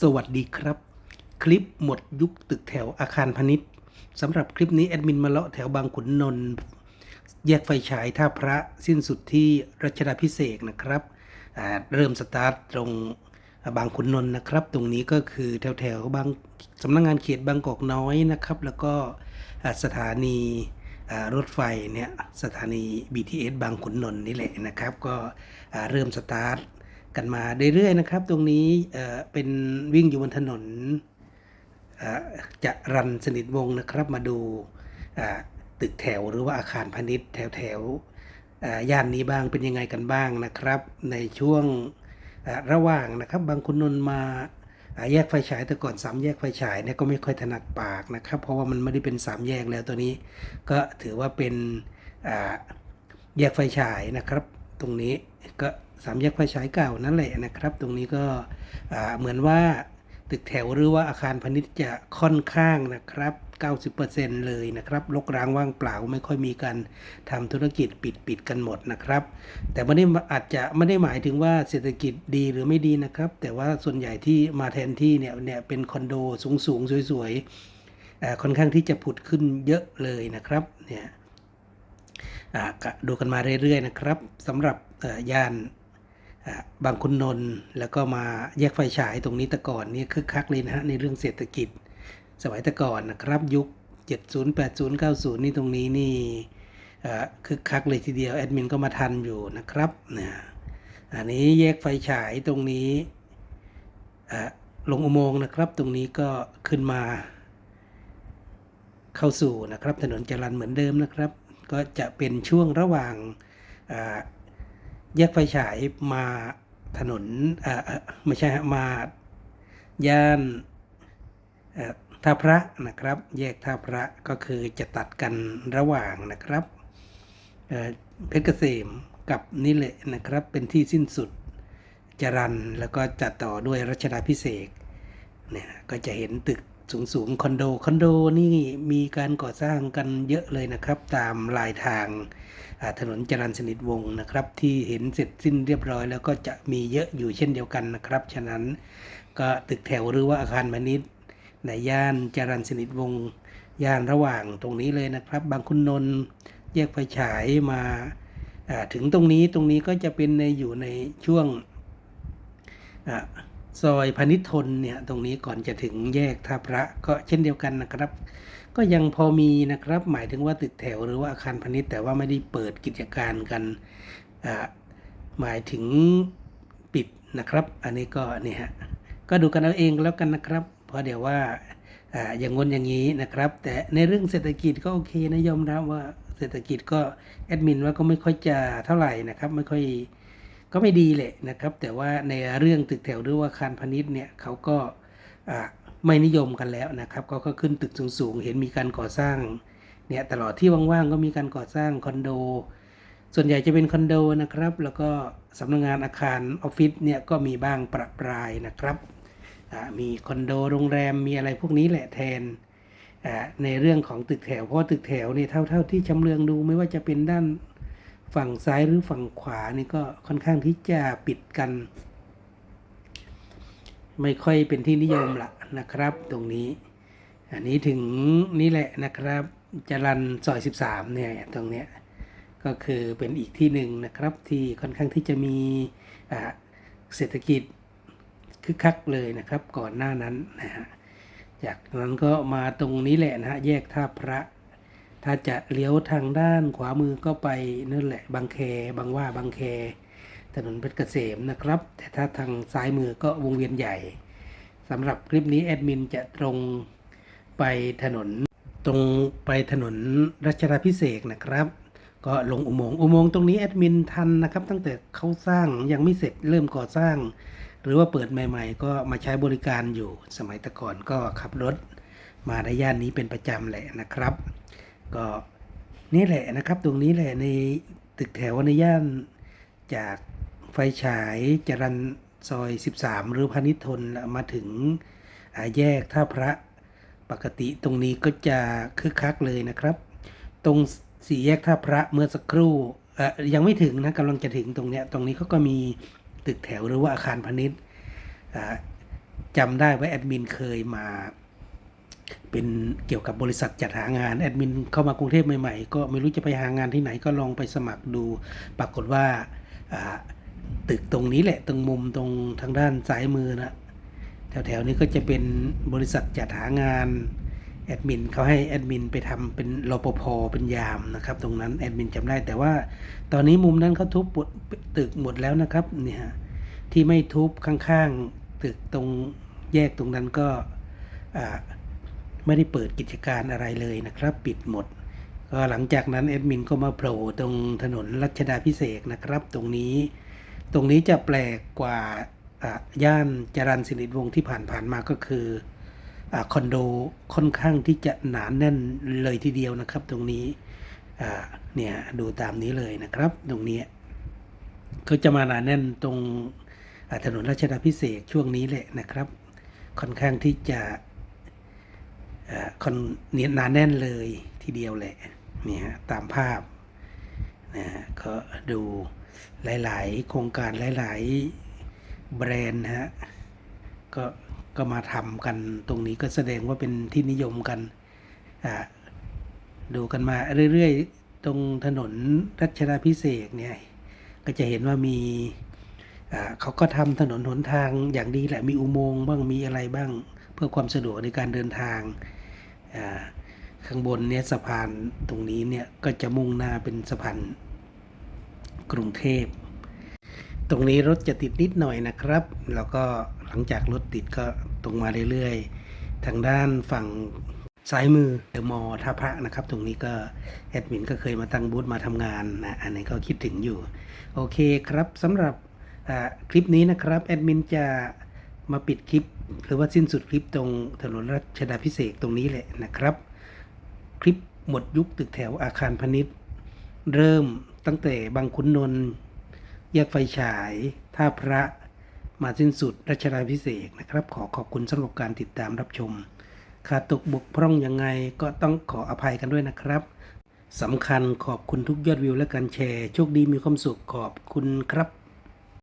สวัสดีครับ คลิปหมดยุคตึกแถวอาคารพาณิชย์สำหรับคลิปนี้แอดมินมาเลาะแถวบางขุนนนท์แยกไฟฉายท่าพระสิ้นสุดที่รัชดาพิเศษนะครับเริ่มสตาร์ทตรงบางขุนนนท์นะครับ ตรงนี้ก็คือแถวแถวบางสำนักงงานเขตบางกอกน้อยนะครับ แล้วก็สถานีรถไฟเนี่ยสถานี BTS บางขุนนนท์นี่แหละนะครับ ก็เริ่มสตาร์ท กันมาเรื่อยๆนะครับ ตรงนี้เป็นวิ่งอยู่บนถนนจะรันสนิทวงนะครับมาดูตึกแถวหรือว่าอาคารพาณิชย์แถวแถวๆย่านนี้บ้างเป็นยังไงกันบ้างนะครับ ในช่วงระหว่างนะครับ บางคุณนนมาแยกไฟฉายแต่ก่อนสามแยกไฟฉายเนี่ยก็ไม่ค่อยถนัดปากนะครับ เพราะว่ามันไม่ได้เป็นสามแยกแล้วตัวนี้ ก็ถือว่าเป็นแยกไฟฉายนะครับ ตรงนี้ก็ สามแยกไฟฉายเก่านั่นแหละนะครับ ตรงนี้ก็เหมือนว่าตึกแถวหรือว่าอาคารพาณิชย์จะค่อนข้างนะครับ 90%เลยนะครับรกร้างว่างเปล่าไม่ค่อยมีการทำธุรกิจปิดปิดกันหมดนะครับ แต่ไม่ได้อาจจะไม่ได้หมายถึงว่าเศรษฐกิจดีหรือไม่ดีนะครับ แต่ว่าส่วนใหญ่ที่มาแทนที่เนี่ยเนี่ยเป็นคอนโดสูงสูงๆสวยๆค่อนข้างที่จะผุดขึ้นเยอะเลยนะครับเนี่ยดูกันมาเรื่อยๆนะครับสำหรับย่าน บางขุนนนท์แล้วก็มาแยกไฟฉายตรงนี้แต่ก่อนนี่คึกคักเลยนะฮะในเรื่องเศรษฐกิจ สมัยแต่ก่อนนะครับยุค 70 80 90 นี่ตรงนี้นี่คึกคักเลยทีเดียวแอดมินก็มาทันอยู่นะครับนะอันนี้แยกไฟฉายตรงนี้ลงอุโมงค์นะครับ ตรงนี้ก็ขึ้นมา เข้าสู่นะครับ ถนนจรัญเหมือนเดิมนะครับ ก็จะเป็นช่วงระหว่าง แยกไฟฉายมาถนนอ่าเอ่อไม่ใช่ฮะมาย่านท่าพระนะครับ แยกท่าพระก็คือจะตัดกันระหว่างนะครับเพชรเกษมกับนี่แหละนะครับ เป็นที่สิ้นสุดจรัญแล้วก็จะต่อด้วยรัชดาพิเศษเนี่ยก็จะเห็นตึก สูงสูงๆคอนโดคอนโดนี่มีการก่อสร้างกันเยอะเลยนะครับ ตามลายทางถนนจรัญสนิทวงศ์นะครับ ที่เห็นเสร็จสิ้นเรียบร้อย แล้วก็จะมีเยอะอยู่เช่นเดียวกันนะครับ ฉะนั้นก็ตึกแถวหรือว่าอาคารพาณิชย์ในย่านจรัญสนิทวงศ์ย่านระหว่างตรงนี้เลยนะครับ บางคุณนนท์แยกไฟฉายมาถึงตรงนี้ตรงนี้ก็จะเป็นในอยู่ในช่วง ซอยพนิชทนเนี่ยตรงนี้ก่อนจะถึงแยกท่าพระก็เช่นเดียวกันนะครับ ก็ยังพอมีนะครับ หมายถึงว่าตึกแถวหรือว่าอาคารพาณิชย์แต่ว่าไม่ได้เปิดกิจการกันอะหมายถึงปิดนะครับ อันนี้ก็นี่ฮะก็ดูกันเอาเองแล้วกันนะครับ เพราะเดี๋ยวว่าอ่าอย่างงนอย่างนี้นะครับ แต่ในเรื่องเศรษฐกิจก็โอเคนะยอมรับว่าเศรษฐกิจก็แอดมินว่าก็ไม่ค่อยจะเท่าไหร่นะครับ ไม่ค่อย ก็ไม่ดีแหละนะครับ แต่ว่าในเรื่องตึกแถวหรือว่าอาคารพาณิชย์เนี่ยเขาก็ไม่นิยมกันแล้วนะครับก็ก็ขึ้นตึกสูงๆ เห็นมีการก่อสร้างเนี่ยตลอดที่ว่างๆก็มีการก่อสร้างคอนโด ส่วนใหญ่จะเป็นคอนโดนะครับ แล้วก็สำนักงานอาคารออฟฟิศเนี่ยก็มีบ้างประปรายนะครับมีคอนโดโรงแรมมีอะไรพวกนี้แหละแทนในเรื่องของตึกแถวเพราะตึกแถวเนี่ยเท่าเท่าที่ชำเลืองดูไม่ว่าจะเป็นด้าน ฝั่งซ้ายหรือฝั่งขวานี่ก็ค่อนข้างที่จะปิดกัน ไม่ค่อยเป็นที่นิยมละนะครับ ตรงนี้ อันนี้ถึงนี่แหละนะครับจรันซอย 13 เนี่ยตรงเนี้ยก็คือเป็นอีกที่หนึ่งนะครับที่ค่อนข้างที่จะมีอ่าเศรษฐกิจคึกคักเลยนะครับก่อนหน้านั้นนะฮะจากนั้นก็มาตรงนี้แหละนะฮะแยกท่าพระ ถ้าจะเลี้ยวทางด้านขวามือก็ไปนั่นแหละบางแคบางว่าบางแค ถนนเพชรเกษมนะครับ แต่ถ้าทางซ้ายมือก็วงเวียนใหญ่สำหรับคลิปนี้แอดมินจะตรงไปถนน ตรงไปถนนรัชดาพิเศษนะครับ ก็ลงอุโมงค์อุโมงค์ตรงนี้แอดมินทันนะครับ ตั้งแต่เขาสร้างยังไม่เสร็จเริ่มก่อสร้าง หรือว่าเปิดใหม่ ๆ ก็มาใช้บริการอยู่สมัยต่ก่อนก็ขับรถ มาในย่านนี้เป็นประจำแหละนะครับ ก็นี่แหละนะครับตรงนี้แหละในตึกแถวในย่านจากไฟฉายจรันซอย 13 หรือพานิชทนมาถึงแยกท่าพระปกติตรงนี้ก็จะคึกคักเลยนะครับ ตรงสี่แยกท่าพระเมื่อสักครู่ยังไม่ถึงนะกำลังจะถึงตรงเนี้ยตรงนี้เขาก็มีตึกแถวหรือว่าอาคารพาณิชย์จำได้ว่าแอดมินเคยมา เป็นเกี่ยวกับบริษัทจัดหางานแอดมินเข้ามากรุงเทพใหม่ๆ ก็ไม่รู้จะไปหางานที่ไหนก็ลองไปสมัครดู ปรากฏว่าตึกตรงนี้แหละตรงมุมตรงทางด้านซ้ายมือนะแถวๆนี้ก็จะเป็นบริษัทจัดหางานแอดมินเขาให้แอดมินไปทำเป็นรปภเป็นยามนะครับ ตรงนั้นแอดมินจำได้แต่ว่าตอนนี้มุมนั้นเขาทุบตึกหมดแล้วนะครับเนี่ยที่ไม่ทุบข้างๆตึกตรงแยกตรงนั้นก็อ่า ไม่ได้เปิดกิจการอะไรเลยนะครับ ปิดหมด ก็หลังจากนั้นแอดมินก็มาโผล่ตรงถนนรัชดาพิเศษนะครับ ตรงนี้ ตรงนี้จะแปลกกว่าย่านจรัญสิริวงศ์ที่ผ่านผ่านๆมาก็คืออคอนโดค่อนข้างที่จะหนานแน่นเลยทีเดียวนะครับ ตรงนี้เนี่ยดูตามนี้เลยนะครับ ตรงนี้ก็จะมาหนาแน่นตรงถนนรัชดาพิเศษช่วงนี้แหละนะครับ ค่อนข้างที่จะ คนเนียนหนาแน่นเลยทีเดียวแหละเนี่ยฮะตามภาพนะฮะก็ดูหลาย ๆ โครงการหลาย ๆ แบรนด์ฮะก็ก็มาทำกันตรงนี้ก็แสดงว่าเป็นที่นิยมกันอ่าดูกันมาเรื่อย ๆ ตรงถนนรัชดาพิเศษกเนี่ย ก็จะเห็นว่ามีเขาก็ทำถนนหนทางอย่างดีแหละมีอุโมงค์บ้างมีอะไรบ้าง เพื่อความสะดวกในการเดินทาง ข้างบนเนี่ยสะพานตรงนี้เนี่ยก็จะมุ่งหน้าเป็นสะพานกรุงเทพ ตรงนี้รถจะติดนิดหน่อยนะครับ แล้วก็หลังจากรถติดก็ตรงมาเรื่อยๆ ทางด้านฝั่งซ้ายมือเดอะมอท่าพระนะครับ ตรงนี้ก็แอดมินก็เคยมาตั้งบูธมาทำงานนะอันนี้ก็คิดถึงอยู่ โอเคครับสำหรับคลิปนี้นะครับแอดมินจะ มาปิดคลิป หรือว่าสิ้นสุดคลิปตรงถนนรัชดาพิเศษตรงนี้แหละนะครับ คลิปหมดยุคตึกแถวอาคารพาณิชย์ เริ่มตั้งแต่บางขุนนนท์แยกไฟฉาย ท่าพระมาสิ้นสุดรัชดาพิเศษนะครับ ขอขอบคุณสำหรับการติดตามรับชมขาดตกบกพร่องยังไงก็ต้องขออภัยกันด้วยนะครับสำคัญขอบคุณทุกยอดวิวและการแชร์ โชคดีมีความสุขขอบคุณครับ